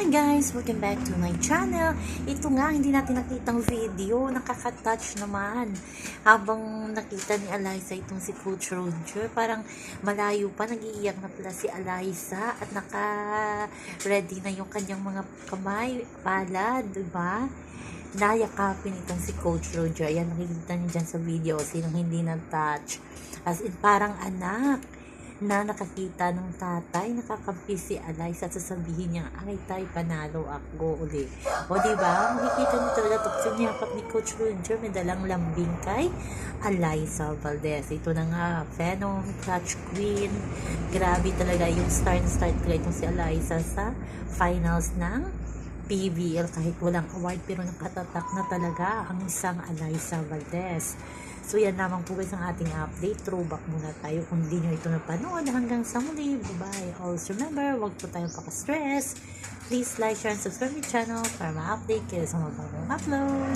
Hi guys! Welcome back to my channel. Ito nga, hindi natin nakitang video. Nakaka-touch naman. Habang nakita ni Eliza itong si Coach Roger, parang malayo pa, nag-iiyak na pala si Eliza at naka-ready na yung kanyang mga kamay, palad, di ba? Nayakapin itong si Coach Roger. Ayan, nakikita niyo dyan sa video. Sinong hindi na-touch. As in, parang anak na nakakita ng tatay, nakakampi si Eliza at sasabihin niya, ay tay, panalo ako uli. O ba makikita niyo talaga ito kasi niyakap ni Coach Roger, may dalang lambing kay Eliza Valdez. Ito na nga, Phenom, Clutch Queen. Grabe talaga yung start start talaga itong si Eliza sa finals ng PBL kahit walang award pero nakatatak na talaga ang isang Eliza Valdez. So yan naman po guys ang ating update. Throwback muna tayo kung hindi nyo ito napanood. Hanggang sa muli. Bye-bye. Also remember, huwag po tayong paka-stress. Please like, share, and subscribe my channel para ma-update kayo sa mga bagong upload.